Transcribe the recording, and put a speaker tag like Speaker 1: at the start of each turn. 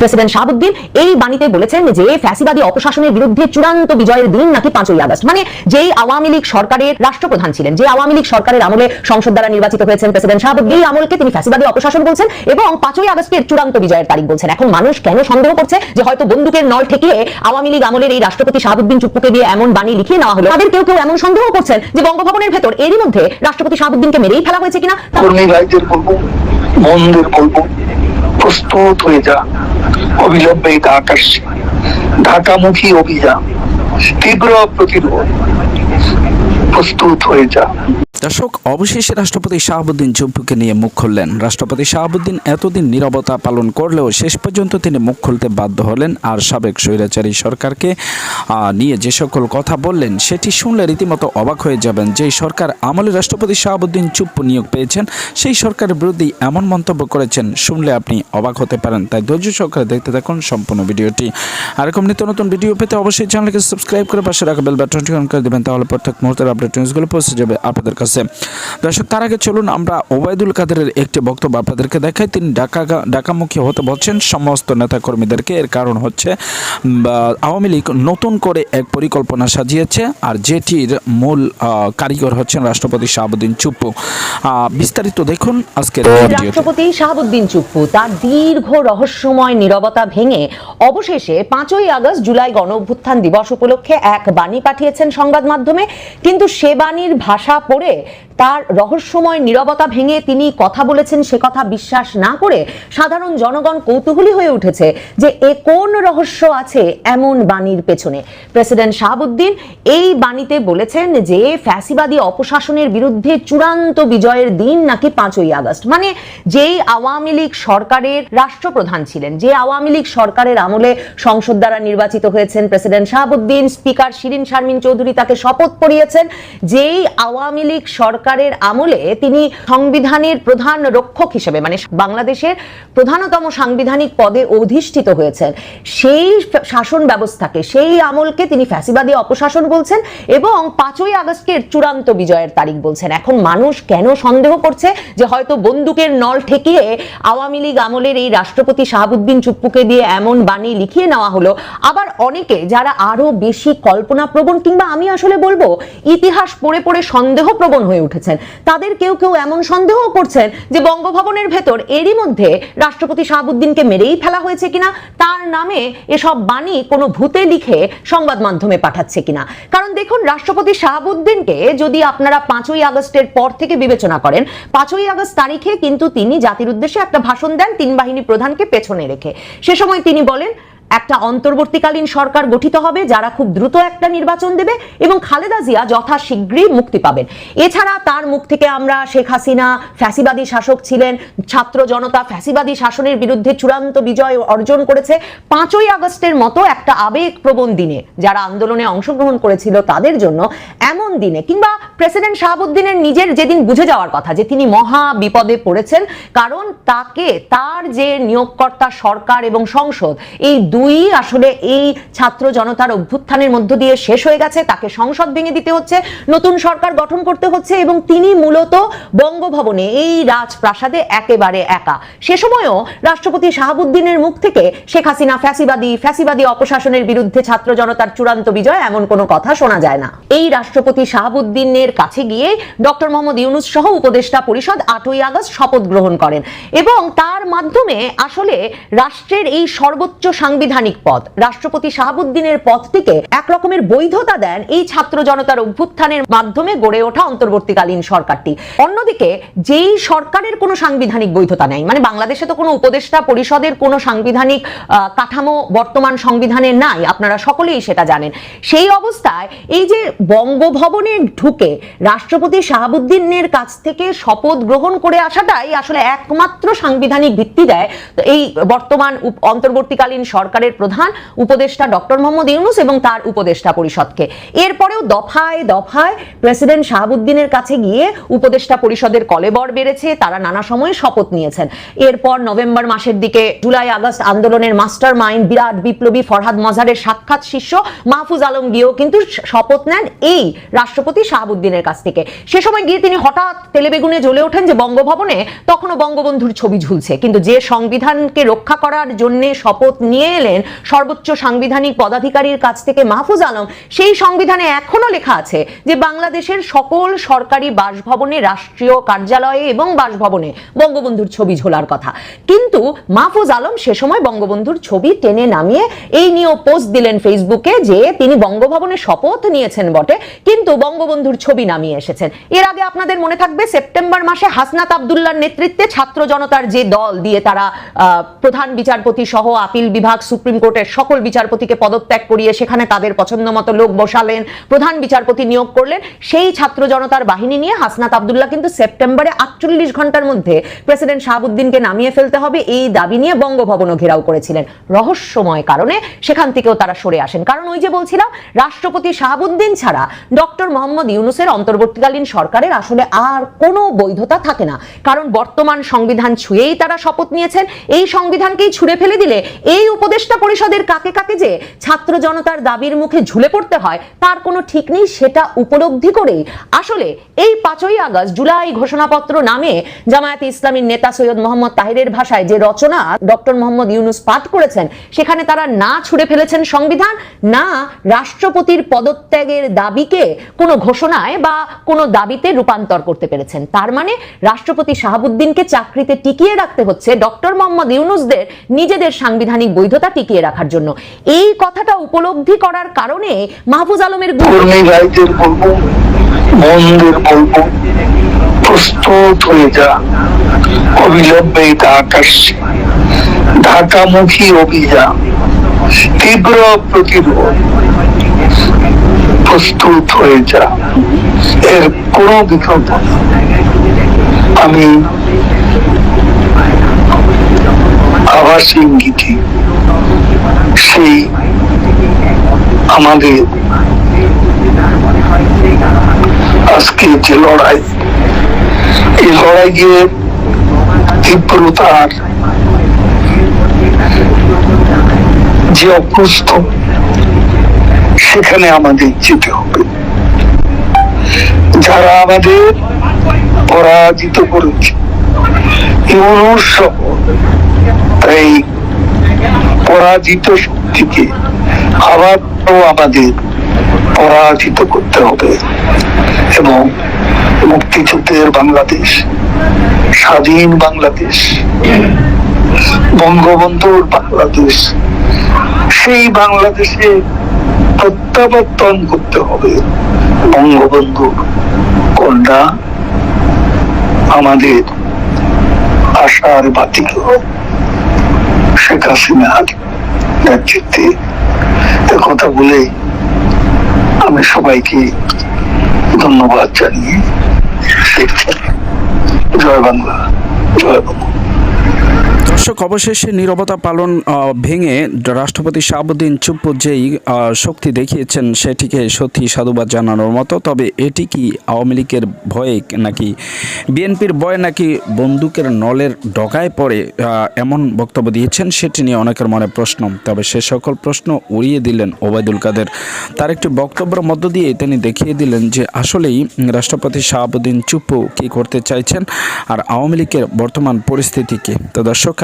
Speaker 1: President Shahabuddin এই বাণীতে বলেছেন যে ফ্যাসিবাদী অপশাসনের বিরুদ্ধে চূড়ান্ত বিজয়ের দিন নাকি পাঁচই আগস্ট। মানে যেই আওয়ামী লীগ সরকারের রাষ্ট্রপ্রধান ছিলেন, যে আওয়ামী লীগ সরকারের আমলে সংসদ দ্বারা নির্বাচিত হয়েছেন প্রেসিডেন্ট শাহাবুদ্দিন, এই আমলকে তিনি ফ্যাসিবাদী অপশাসন বলছেন এবং পাঁচই আগস্টের চূড়ান্ত বিজয়ের তারিখ বলছেন। এখন মানুষ কেন সন্দেহ করছে যে হয়তো বন্দুকের নল ঠেকিয়ে আওয়ামী লীগ আমলের এই রাষ্ট্রপতি শাহাবুদ্দিন চুপ্পুকে দিয়ে এমন বাণী লিখিয়ে নেওয়া হলো? তাদের কেউ কেউ এমন সন্দেহ করছেন যে বঙ্গভবনের ভেতর এরই মধ্যে রাষ্ট্রপতি শাহাবুদ্দিনকে মেরেই ফেলা হয়েছে কিনা?
Speaker 2: মনদের বলব প্রস্তুত হয়ে যা। অবিলম্বে আকাশ ঢাকামুখী অভিযান। তীব্র প্রতিরোধ। প্রস্তুত হয়ে যা।
Speaker 3: দর্শক, অবশেষে রাষ্ট্রপতি শাহাবুদ্দিন চুপ্পুকে নিয়ে মুখ খুললেন। রাষ্ট্রপতি শাহাবুদ্দিন এতদিন নীরবতা পালন করলেও শেষ পর্যন্ত তিনি মুখ খুলতে বাধ্য হলেন আর সাবেক স্বৈরাচারী সরকারকে নিয়ে যে সকল কথা বললেন সেটি শুনলে রীতিমতো অবাক হয়ে যাবেন। যেই সরকার আমলে রাষ্ট্রপতি শাহাবুদ্দিন চুপ্পু নিয়োগ পেয়েছেন, সেই সরকারের বিরুদ্ধে এমন মন্তব্য করেছেন, শুনলে আপনি অবাক হতে পারেন। তাই ধৈর্য সহকারে দেখতে থাকুন সম্পূর্ণ ভিডিওটি। আর এরকম নিত্য নতুন ভিডিও পেতে অবশ্যই চ্যানেলকে সাবস্ক্রাইব করে পাশে রাখা বেল বাটনটি অন করে দেবেন, তাহলে প্রত্যেক মুহূর্তের আপডেট নিউজগুলো পৌঁছে যাবে আপনাদের কাছে। দর্শক তার আগে চলুন আমরা ওবায়দুল কাদেরের একটি বক্তব্য আপনাদেরকে দেখাই। তিনি ঢাকা ঢাকামুখী হতে বলছেন সমস্ত নেতাকর্মীদেরকে এর কারণ হচ্ছে আওয়ামী লীগ নতুন করে এক পরিকল্পনা সাজিয়েছে আর যেটির মূল কারিগর হচ্ছেন রাষ্ট্রপতি শাহাবুদ্দিন চুপ্পু। বিস্তারিত দেখুন আজকের
Speaker 1: রাষ্ট্রপতি শাহাবুদ্দিন চুপ্পু তার দীর্ঘ রহস্যময় নীরবতা ভেঙে অবশেষে পাঁচই আগস্ট জুলাই গণ অভ্যুত্থান দিবস উপলক্ষে এক বাণী পাঠিয়েছেন সংবাদ মাধ্যমে। কিন্তু সে বাণীর ভাষা পড়ে que তার রহস্যময় নীরবতা ভেঙে তিনি কথা বলেছেন, সে কথা বিশ্বাস না করে সাধারণ জনগণ কৌতূহলী হয়ে উঠেছে যে এ কোন রহস্য আছে এমন বাণীর পেছনে। প্রেসিডেন্ট শাহাবুদ্দিন এই বাণীতে বলেছেন যে ফ্যাসিবাদী অপশাসনের বিরুদ্ধে চূড়ান্ত বিজয়ের দিন নাকি পাঁচই আগস্ট। মানে যেই আওয়ামী লীগ সরকারের রাষ্ট্রপ্রধান ছিলেন, যে আওয়ামী লীগ সরকারের আমলে সংসদ দ্বারা নির্বাচিত হয়েছেন প্রেসিডেন্ট শাহাবুদ্দিন, স্পিকার শিরিন শারমিন চৌধুরী তাকে শপথ পড়িয়েছেন, যেই আওয়ামী লীগ সরকারের আমলে তিনি সংবিধানের প্রধান রক্ষক হিসেবে মানে বাংলাদেশের প্রধানতম সাংবিধানিক পদে অধিষ্ঠিত হয়েছেন। সেই শাসন ব্যবস্থাকে, সেই আমলকে তিনি ফ্যাসিবাদী অপশাসন বলছেন এবং পাঁচই আগস্টের চূড়ান্ত বিজয়ের তারিখ বলছেন। এখন মানুষ কেন সন্দেহ করছে যে হয়তো বন্দুকের নল ঠেকিয়ে আওয়ামী লীগ আমলের এই রাষ্ট্রপতি শাহাবুদ্দিন চুপ্পুকে দিয়ে এমন বাণী লিখিয়ে নেওয়া হলো? আবার অনেকে যারা আরও বেশি কল্পনা প্রবণ কিংবা আমি আসলে বলব, ইতিহাস পড়ে পড়ে সন্দেহ প্রবণ হয়ে উঠেছেন। তাদের কেউ কেউ এমন সন্দেহ করছেন যে বঙ্গভবনের ভেতর এরই মধ্যে রাষ্ট্রপতি শাহাবুদ্দিনকে মেরেই ফেলা হয়েছে কিনা, তার নামে এসব বাণী কোনো ভূতে লিখে সংবাদ মাধ্যমে পাঠাচ্ছে কিনা। কারণ দেখুন, রাষ্ট্রপতি শাহাবুদ্দিনকে যদি আপনারা পাঁচই আগস্টের পর থেকে বিবেচনা করেন, পাঁচই আগস্ট তারিখে কিন্তু তিনি জাতির উদ্দেশ্যে একটা ভাষণ দেন, তিন বাহিনী প্রধানকে পেছনে রেখে। সে সময় তিনি বলেন একটা অন্তর্বর্তীকালীন সরকার গঠিত হবে যারা খুব দ্রুত একটা নির্বাচন দেবে এবং খালেদা জিয়া যথাশীঘ্রই মুক্তি পাবেন। এছাড়া তার মুখ থেকে আমরা শেখ হাসিনা ফ্যাসিবাদী শাসক ছিলেন, ছাত্র জনতা ফ্যাসিবাদী শাসনের বিরুদ্ধে চূড়ান্ত বিজয় অর্জন করেছে। পাঁচই আগস্টের মতো একটা আবেগপ্রবণ দিনে যারা আন্দোলনে অংশগ্রহণ করেছিল তাদের জন্য এমন দিনে কিংবা প্রেসিডেন্ট শাহাবুদ্দিনের নিজের যেদিন বুঝে যাওয়ার কথা যে তিনি মহা বিপদে পড়েছেন, কারণ তাকে তার যে নিয়োগকর্তা সরকার এবং সংসদ এই দুই, আসলে এই ছাত্র জনতার অভ্যুত্থানের মধ্য দিয়ে শেষ হয়ে গেছে, তাকে সংসদ ভেঙে দিতে হচ্ছে, নতুন সরকার গঠন করতে হচ্ছে এবং তিনি মূলত বঙ্গভবনে, এই রাজপ্রাসাদে একেবারে একা। সে সময়ও রাষ্ট্রপতি শাহাবুদ্দিনের মুখ থেকে শেখ হাসিনা ফ্যাসিবাদী ফ্যাসিবাদী অপশাসনের বিরুদ্ধে ছাত্র জনতার চূড়ান্ত বিজয় এমন কোনো কথা শোনা যায় না। এই রাষ্ট্রপতি শাহাবুদ্দিনের কাছে গিয়ে ডক্টর মোহাম্মদ ইউনুস সহ উপদেষ্টা পরিষদ আটই আগস্ট শপথ গ্রহণ করেন এবং তার মাধ্যমে আসলে রাষ্ট্রের এই সর্বোচ্চ সাংবিধানিক পদ রাষ্ট্রপতি শাহাবুদ্দিনের পদটিকে এক রকমের বৈধতা দেন এই ছাত্র জনতার অভ্যুত্থানের মাধ্যমে গড়ে ওঠা অন্তর্বর্তীকালীন সরকারটি। অন্যদিকে, যেই সরকারের কোনো সাংবিধানিক বৈধতা নেই মানে বাংলাদেশে তো কোনো উপদেষ্টা পরিষদের কোনো সাংবিধানিক কাঠামো বর্তমান সংবিধানে নাই, আপনারা সকলেই সেটা জানেন। সেই অবস্থায় এই যে বঙ্গভবনে ঢুকে রাষ্ট্রপতি শাহাবুদ্দিনের কাছ থেকে শপথ গ্রহণ করে আসাটাই আসলে একমাত্র সাংবিধানিক ভিত্তি দেয়। এই বর্তমান অন্তর্বর্তীকালীন সরকার সরকারের প্রধান উপদেষ্টা ডক্টর মোহাম্মদ ইউনুস এবং তার উপদেষ্টা পরিষদকে। এরপরেও দফায় দফায় প্রেসিডেন্ট শাহাবুদ্দিনের কাছে গিয়ে উপদেষ্টা পরিষদের কলেবর বেড়েছে, তারা নানা সময়ে শপথ নিয়েছেন। এরপর নভেম্বর মাসের দিকে জুলাই, আগস্ট আন্দোলনের মাস্টার মাইন্ড বিরাট বিপ্লবী ফরহাদ মজারের সাক্ষাৎ শিষ্য মাহফুজ আলম গিয়েও কিন্তু শপথ নেন এই রাষ্ট্রপতি শাহাবুদ্দিনের কাছ থেকে। সে সময় গিয়ে তিনি হঠাৎ তেলেবেগুনে জ্বলে ওঠেন যে বঙ্গভবনে তখনও বঙ্গবন্ধুর ছবি ঝুলছে। কিন্তু যে সংবিধানকে রক্ষা করার জন্য শপথ নিয়ে এলেন সর্বোচ্চ সাংবিধানিক পদাধিকারীর কাছ থেকে মাহফুজ আলম, সেই সংবিধানে এখনও লেখা আছে যে বাংলাদেশের সকল সরকারি বাসভবনে, রাষ্ট্রীয় কার্যালয়ে এবং বাসভবনে বঙ্গবন্ধুর ছবি ঝোলার কথা। কিন্তু মাহফুজ আলম সে সময় বঙ্গবন্ধুর ছবি টেনে নামিয়ে এই নিয়েও পোস্ট দিলেন ফেসবুকে যে তিনি বঙ্গভবনে শপথ নিয়েছেন বটে, কিন্তু বঙ্গবন্ধুর ছবি নামিয়ে এসেছেন। এর আগে আপনাদের মনে থাকবে, সেপ্টেম্বর মাসে হাসনাত আবদুল্লার নেতৃত্বে ছাত্র জনতার যে দল দিয়ে তারা প্রধান বিচারপতি সহ আপিল বিভাগ সুপ্রিম কোর্টের সকল বিচারপতিকে পদত্যাগ করিয়ে সেখানে তাদের পছন্দ মতো লোক বসালেন, প্রধান বিচারপতি নিয়োগ করলেন। সেই ছাত্র জনতার বাহিনী নিয়ে হাসনাত আবদুল্লাহ কিন্তু সেপ্টেম্বরে আটচল্লিশ ঘণ্টার মধ্যে প্রেসিডেন্ট শাহাবুদ্দিনকে নামিয়ে ফেলতে হবে এই দাবি নিয়ে বঙ্গভবনও ঘেরাও করেছিলেন। রহস্যময় কারণে সেখান থেকেও তারা সরে আসেন। কারণ ওই যে বলছিলাম, রাষ্ট্রপতি শাহাবুদ্দিন ছাড়া ডক্টর মোহাম্মদ ইউনুসের অন্তর্বর্তীকালীন সরকারের আসলে আর কোনো বৈধতা থাকে না। কারণ বর্তমান সংবিধান ছুঁয়েই তারা শপথ নিয়েছেন। এই সংবিধানকেই ছুঁড়ে ফেলে দিলে এই উপদেষ্টা পরিষদের কাকে কাকে যে ছাত্র জনতার দাবির মুখে ঝুলে পড়তে হয়, তার কোনো ঠিক নেই, সেটা উপলব্ধি করেই। আসলে এই পাঁচই আগস্ট জুলাই ঘোষণাপত্র নামে জামায়াতে ইসলামীর নেতা সৈয়দ মোহাম্মদ তাহিরের ভাষায় যে রচনা ডক্টর মোহাম্মদ ইউনুস পাঠ করেছেন, সেখানে তারা না ছুড়ে ফেলেছেন সংবিধান, না রাষ্ট্রপতির পদত্যাগের দাবিকে কোনো ঘোষণায় বা কোনো দাবিতে রূপান্তর করতে পেরেছেন। তার মানে রাষ্ট্রপতি শাহাবুদ্দিনকে চাকরিতে টিকিয়ে রাখতে হচ্ছে ডক্টর মোহাম্মদ ইউনুসদের নিজেদের সাংবিধানিক বৈধতা টিকিয়ে রাখার জন্য। এই কথাটা উপলব্ধি করার কারণে মাহফুজ আলমের
Speaker 2: ঢাকামুখী অভিযান, তীব্র প্রতিরোধ। প্রস্তুত হয়ে যা। এর কোনো বিকল্প আমি আবাস ইঙ্গিতে সেই আমাদের আজকে যে লড়াই, এই লড়াইয়ের তীব্রতার যে অপ্রস্ত সেখানে আমাদের যেতে হবে। যারা আমাদের পরাজিত করেছে ইউনুস সহ এই পরাজিত শক্তিকে আবার আমাদের পরাজিত করতে হবে। এবং মুক্তিযুদ্ধের বাংলাদেশ, স্বাধীন বাংলাদেশ, বঙ্গবন্ধুর বাংলাদেশ, সেই বাংলাদেশে প্রত্যাবর্তন করতে হবে। বঙ্গবন্ধুর কন্যা, আমাদের আশার বাতিল শেখ হাসিনার নেতৃত্বে এ কথা বলে আমি সবাইকে ধন্যবাদ জানিয়ে। জয় বাংলা জয় বাংলা
Speaker 3: দর্শক, অবশেষে নীরবতা পালন ভেঙে রাষ্ট্রপতি শাহাবুদ্দিন চুপ্পু যেই শক্তি দেখিয়েছেন সেটিকে সত্যি সাধুবাদ জানানোর মতো। তবে এটি কি আওয়ামী লীগের ভয়ে নাকি বিএনপির ভয়ে নাকি বন্দুকের নলের ডগায় পড়ে এমন বক্তব্য দিয়েছেন সেটি নিয়ে অনেকের মনে প্রশ্ন। তবে সে সকল প্রশ্ন উড়িয়ে দিলেন ওবায়দুল কাদের। তার একটি বক্তব্যের মধ্য দিয়ে তিনি দেখিয়ে দিলেন যে আসলেই রাষ্ট্রপতি শাহাবুদ্দিন চুপ্পু কী করতে চাইছেন আর আওয়ামী লীগের বর্তমান পরিস্থিতিকে তো দর্শক